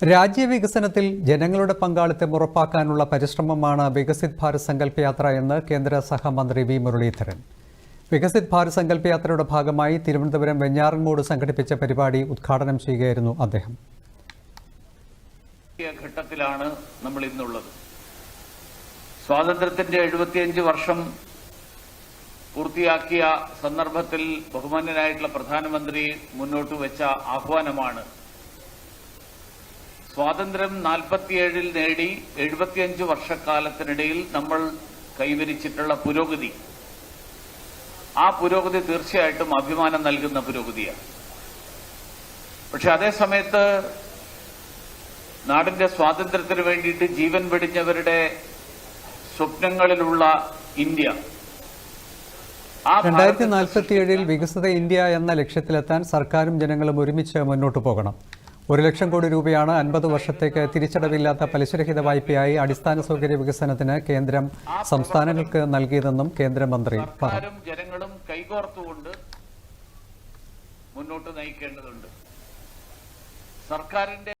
രാജ്യവികസനത്തിൽ ജനങ്ങളുടെ പങ്കാളിത്തം ഉറപ്പാക്കാനുള്ള പരിശ്രമമാണ് വികസിത് ഭാരത് സങ്കല്പ യാത്ര എന്ന് കേന്ദ്ര സഹമന്ത്രി വി മുരളീധരൻ. വികസിത് ഭാരത് സങ്കല്പ യാത്രയുടെ ഭാഗമായി തിരുവനന്തപുരം വെഞ്ഞാറങ്ങോട് സംഘടിപ്പിച്ച പരിപാടി ഉദ്ഘാടനം ചെയ്യുകയായിരുന്നു അദ്ദേഹം. ഘട്ടത്തിലാണ് നമ്മൾ ഇന്നുള്ളത്. സ്വാതന്ത്ര്യത്തിന്റെ എഴുപത്തിയഞ്ച് വർഷം പൂർത്തിയാക്കിയ സന്ദർഭത്തിൽ ബഹുമാന്യനായിട്ടുള്ള പ്രധാനമന്ത്രി മുന്നോട്ട് വെച്ച ആഹ്വാനമാണ് സ്വാതന്ത്ര്യം നാൽപ്പത്തിയേഴിൽ നേടി എഴുപത്തിയഞ്ച് വർഷക്കാലത്തിനിടയിൽ നമ്മൾ കൈവരിച്ചിട്ടുള്ള പുരോഗതി. ആ പുരോഗതി തീർച്ചയായിട്ടും അഭിമാനം നൽകുന്ന പുരോഗതിയാണ്. പക്ഷെ അതേ സമയത്ത് നാടിന്റെ സ്വാതന്ത്ര്യത്തിന് വേണ്ടിയിട്ട് ജീവൻ വെടിഞ്ഞവരുടെ സ്വപ്നങ്ങളിലുള്ള ഇന്ത്യ. രണ്ടായിരത്തി നാൽപ്പത്തിയേഴിൽ വികസിത ഇന്ത്യ എന്ന ലക്ഷ്യത്തിലെത്താൻ സർക്കാരും ജനങ്ങളും ഒരുമിച്ച് മുന്നോട്ടു പോകണം. ഒരു ലക്ഷം കോടി രൂപയാണ് അൻപത് വർഷത്തേക്ക് തിരിച്ചടവില്ലാത്ത പലിശരഹിത വായ്പയായി അടിസ്ഥാന സൗകര്യ വികസനത്തിന് കേന്ദ്രം സംസ്ഥാനങ്ങൾക്ക് നൽകിയതെന്നും കേന്ദ്രമന്ത്രി പറഞ്ഞു. ജനങ്ങളും കൈകോർത്തുകൊണ്ട് മുന്നോട്ട് നയിക്കേണ്ടതുണ്ട്. സർക്കാരിന്റെ